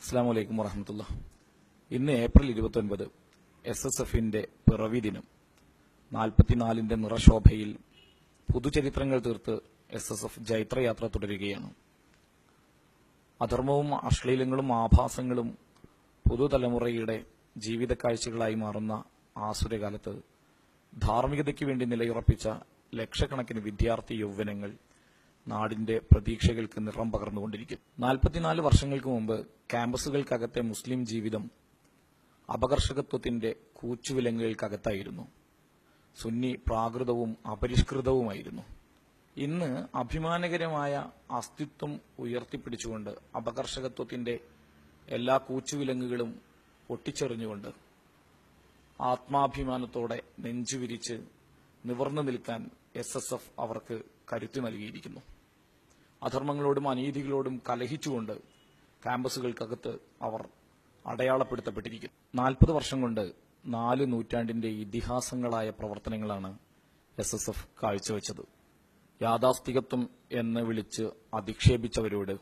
അസ്സാം വലൈക്കും വറഹമത്തുള്ള. ഇന്ന് ഏപ്രിൽ ഇരുപത്തൊൻപത് എസ് എസ് എഫിന്റെ പിറവി ദിനം. നാൽപ്പത്തിനാലിന്റെ നിറശോഭയിൽ പുതുചരിത്രങ്ങൾ തീർത്ത് എസ് എസ് എഫ് ജൈത്രയാത്ര തുടരുകയാണ്. അധർമ്മവും അശ്ലീലങ്ങളും ആഭാസങ്ങളും പുതുതലമുറയുടെ ജീവിത കാഴ്ചകളായി മാറുന്ന ആസുരകാലത്ത് ധാർമ്മികതയ്ക്ക് വേണ്ടി നിലയുറപ്പിച്ച ലക്ഷക്കണക്കിന് വിദ്യാർത്ഥി യൗവനങ്ങൾ നാടിന്റെ പ്രതീക്ഷകൾക്ക് നിറം പകർന്നുകൊണ്ടിരിക്കും. നാൽപ്പത്തിനാല് വർഷങ്ങൾക്ക് മുമ്പ് ക്യാമ്പസുകൾക്കകത്തെ മുസ്ലിം ജീവിതം അപകർഷകത്വത്തിന്റെ കൂച്ചുവിലങ്ങുകൾക്കകത്തായിരുന്നു. സുന്നി പ്രാകൃതവും അപരിഷ്കൃതവുമായിരുന്നു. ഇന്ന് അഭിമാനകരമായ അസ്തിത്വം ഉയർത്തിപ്പിടിച്ചുകൊണ്ട് അപകർഷകത്വത്തിന്റെ എല്ലാ കൂച്ചുവിലങ്ങുകളും ഒട്ടിച്ചെറിഞ്ഞുകൊണ്ട് ആത്മാഭിമാനത്തോടെ നെഞ്ചുവിരിച്ച് നിവർന്നു നിൽക്കാൻ എസ് എസ് എഫ് അവർക്ക് കരുത്തു നൽകിയിരിക്കുന്നു. അധർമ്മങ്ങളോടും അനീതികളോടും കലഹിച്ചുകൊണ്ട് ക്യാമ്പസുകൾക്കകത്ത് അവർ അടയാളപ്പെടുത്തപ്പെട്ടിരിക്കുന്നു. നാൽപ്പത് വർഷം കൊണ്ട് നാല് നൂറ്റാണ്ടിന്റെ ഇതിഹാസങ്ങളായ പ്രവർത്തനങ്ങളാണ് എസ് എസ് എഫ് കാഴ്ചവെച്ചത്. യാഥാസ്ഥികത്വം എന്ന് വിളിച്ച് അധിക്ഷേപിച്ചവരോട്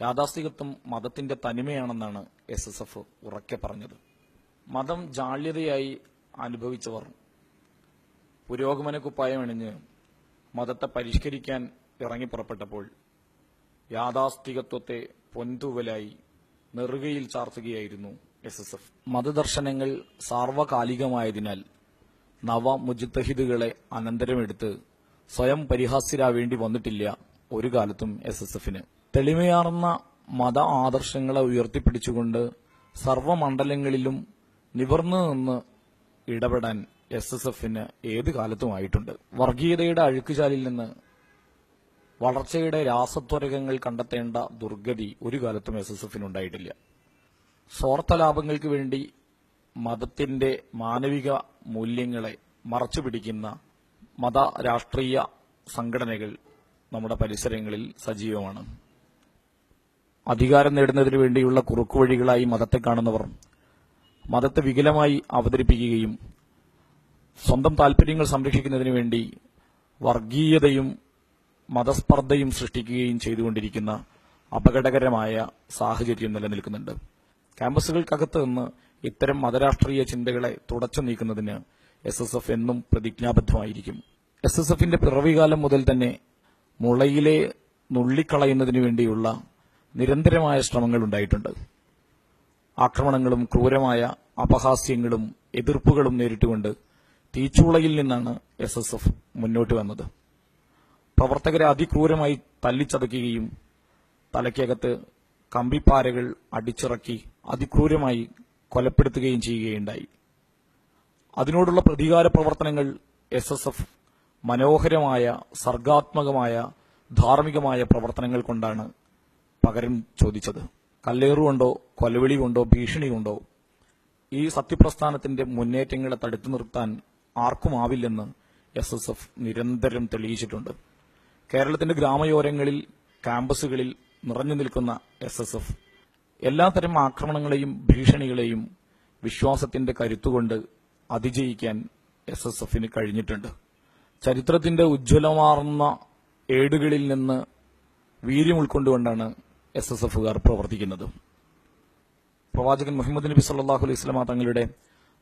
യാഥാസ്ഥികത്വം മതത്തിന്റെ തനിമയാണെന്നാണ് എസ് എസ് എഫ് ഉറക്കെ പറഞ്ഞത്. മതം ജാള്യതയായി അനുഭവിച്ചവർ പുരോഗമന കുപ്പായമണിഞ്ഞ് മതത്തെ പരിഷ്കരിക്കാൻ ഇറങ്ങി പുറപ്പെട്ടപ്പോൾ യാഥാസ്ഥികത്വത്തെ പൊന്തുവലായി നെറുകയിൽ ചാർത്തുകയായിരുന്നു എസ് എസ് എഫ് മതദർശനങ്ങൾ സാർവകാലികമായതിനാൽ നവ മുജിത്തഹിദുകളെ അനന്തരമെടുത്ത് സ്വയം പരിഹാസ്യരാവേണ്ടി വന്നിട്ടില്ല ഒരു കാലത്തും എസ് എസ് എഫിന് തെളിമയാർന്ന മത ആദർശങ്ങളെ ഉയർത്തിപ്പിടിച്ചുകൊണ്ട് സർവമണ്ഡലങ്ങളിലും നിവർന്നു നിന്ന് ഇടപെടാൻ എസ് എസ് എഫിന് ഏത് കാലത്തുമായിട്ടുണ്ട്? വർഗീയതയുടെ അഴുക്കുചാലിൽ നിന്ന് വളർച്ചയുടെ രാസത്വരകങ്ങൾ കണ്ടെത്തേണ്ട ദുർഗതി ഒരു കാലത്തും എസ് എസ് എഫിനുണ്ടായിട്ടില്ല സ്വാർത്ഥ ലാഭങ്ങൾക്ക് വേണ്ടി മതത്തിന്റെ മാനവിക മൂല്യങ്ങളെ മറച്ചു പിടിക്കുന്ന മത രാഷ്ട്രീയ സംഘടനകൾ നമ്മുടെ പരിസരങ്ങളിൽ സജീവമാണ്. അധികാരം നേടുന്നതിനു വേണ്ടിയുള്ള കുറുക്കുവഴികളായി മതത്തെ കാണുന്നവർ മതത്തെ വികലമായി അവതരിപ്പിക്കുകയും സ്വന്തം താൽപര്യങ്ങൾ സംരക്ഷിക്കുന്നതിനു വേണ്ടി വർഗീയതയും മതസ്പർദ്ധയും സൃഷ്ടിക്കുകയും ചെയ്തുകൊണ്ടിരിക്കുന്ന അപകടകരമായ സാഹചര്യം നിലനിൽക്കുന്നുണ്ട്. ക്യാമ്പസുകൾക്കകത്ത് നിന്ന് ഇത്തരം മതരാഷ്ട്രീയ ചിന്തകളെ തുടച്ചു നീക്കുന്നതിന് എസ് എസ് എഫ് എന്നും പ്രതിജ്ഞാബദ്ധമായിരിക്കും. എസ് എസ് എഫിന്റെ പിറവികാലം മുതൽ തന്നെ മുളയിലെ നുള്ളിക്കളയുന്നതിനു വേണ്ടിയുള്ള നിരന്തരമായ ശ്രമങ്ങൾ ഉണ്ടായിട്ടുണ്ട്. ആക്രമണങ്ങളും ക്രൂരമായ അപഹാസ്യങ്ങളും എതിർപ്പുകളും നേരിട്ടുകൊണ്ട് തീച്ചുളയിൽ നിന്നാണ് എസ് എസ് എഫ് മുന്നോട്ട് വന്നത്. പ്രവർത്തകരെ അതിക്രൂരമായി തല്ലിച്ചതയ്ക്കുകയും തലയ്ക്കകത്ത് കമ്പിപ്പാരകൾ അടിച്ചിറക്കി അതിക്രൂരമായി കൊലപ്പെടുത്തുകയും ചെയ്യുകയുണ്ടായി. അതിനോടുള്ള പ്രതികാര പ്രവർത്തനങ്ങൾ എസ് എസ് എഫ് മനോഹരമായ സർഗാത്മകമായ ധാർമ്മികമായ പ്രവർത്തനങ്ങൾ കൊണ്ടാണ് പകരം ചോദിച്ചത്. കല്ലേറുകൊണ്ടോ കൊലവിളി കൊണ്ടോ ഭീഷണി കൊണ്ടോ ഈ സത്യപ്രസ്ഥാനത്തിന്റെ മുന്നേറ്റങ്ങളെ തടുത്തു നിർത്താൻ ആർക്കുമാവില്ലെന്ന് എസ് എസ് എഫ് നിരന്തരം തെളിയിച്ചിട്ടുണ്ട്. കേരളത്തിന്റെ ഗ്രാമയോരങ്ങളിൽ ക്യാമ്പസുകളിൽ നിറഞ്ഞു നിൽക്കുന്ന എസ് എസ് എഫ് എല്ലാത്തരം ആക്രമണങ്ങളെയും ഭീഷണികളെയും വിശ്വാസത്തിന്റെ കരുത്തുകൊണ്ട് അതിജയിക്കാൻ എസ് എസ് എഫിന് കഴിഞ്ഞിട്ടുണ്ട്. ചരിത്രത്തിന്റെ ഉജ്ജ്വലമാർന്ന ഏടുകളിൽ നിന്ന് വീര്യം ഉൾക്കൊണ്ടുകൊണ്ടാണ് എസ് എസ് എഫുകാർ പ്രവർത്തിക്കുന്നത്. പ്രവാചകൻ മുഹമ്മദ് നബി സല്ലാഹു അലൈഹി സ്വലാമ തങ്ങളുടെ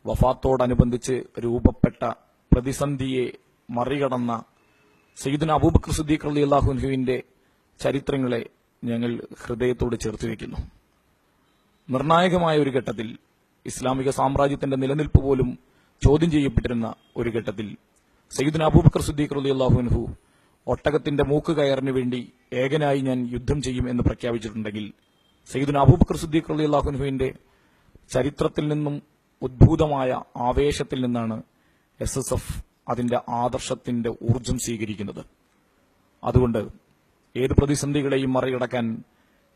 വഫാത്തോടനുബന്ധിച്ച് രൂപപ്പെട്ട പ്രതിസന്ധിയെ മറികടന്ന സയ്യിദുന അബൂബക്കർ സുദ്ദീഖ് അള്ളി അള്ളാഹുൻഹുവിന്റെ ചരിത്രങ്ങളെ ഞങ്ങൾ ഹൃദയത്തോട് ചേർത്ത് വയ്ക്കുന്നു. നിർണായകമായ ഒരു ഘട്ടത്തിൽ ഇസ്ലാമിക സാമ്രാജ്യത്തിന്റെ നിലനിൽപ്പ് പോലും ചോദ്യം ചെയ്യപ്പെട്ടിരുന്ന ഒരു ഘട്ടത്തിൽ സയ്യിദുന അബൂബക്കർ സുദ്ദീഖ് അള്ളി അള്ളാഹുൻഹു ഒട്ടകത്തിന്റെ മൂക്ക് കയറിനു വേണ്ടി ഏകനായി ഞാൻ യുദ്ധം ചെയ്യും എന്ന് പ്രഖ്യാപിച്ചിട്ടുണ്ടെങ്കിൽ സയ്യിദുന അബൂബക്കർ സുദ്ദീഖ് അള്ളി അള്ളാഹുൻഹുവിന്റെ ചരിത്രത്തിൽ നിന്നും ഉദ്ഭൂതമായ ആവേശത്തിൽ നിന്നാണ് എസ് എസ് എഫ് അതിന്റെ ആദർശത്തിന്റെ ഊർജം സ്വീകരിക്കുന്നത്. അതുകൊണ്ട് ഏത് പ്രതിസന്ധികളെയും മറികടക്കാൻ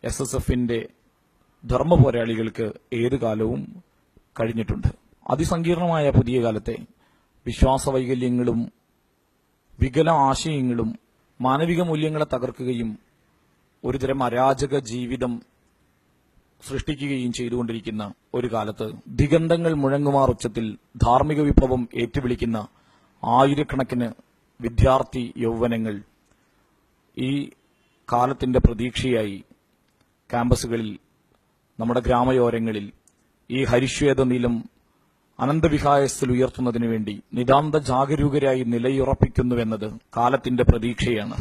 എസ് എസ് എഫിന്റെ ധർമ്മ പോരാളികൾക്ക് ഏത് കാലവും കഴിഞ്ഞിട്ടുണ്ട്. അതിസങ്കീർണമായ പുതിയ കാലത്തെ വിശ്വാസവൈകല്യങ്ങളും വികല ആശയങ്ങളും മാനവിക മൂല്യങ്ങളെ തകർക്കുകയും ഒരുതരം അരാജക ജീവിതം സൃഷ്ടിക്കുകയും ചെയ്തുകൊണ്ടിരിക്കുന്ന ഒരു കാലത്ത് ദിഗന്ധങ്ങൾ മുഴങ്ങുമാർ ഉച്ചത്തിൽ ധാർമ്മിക വിപ്ലവം ഏറ്റുവിളിക്കുന്ന ആയിരക്കണക്കിന് വിദ്യാർത്ഥി യൗവനങ്ങൾ ഈ കാലത്തിന്റെ പ്രതീക്ഷയായി ക്യാമ്പസുകളിൽ നമ്മുടെ ഗ്രാമയോരങ്ങളിൽ ഈ ഹരിശ്വേത നീലം അനന്തവിഹായത്തിൽ ഉയർത്തുന്നതിനു വേണ്ടി നിതാന്ത ജാഗരൂകരായി നിലയുറപ്പിക്കുന്നുവെന്നത് കാലത്തിന്റെ പ്രതീക്ഷയാണ്.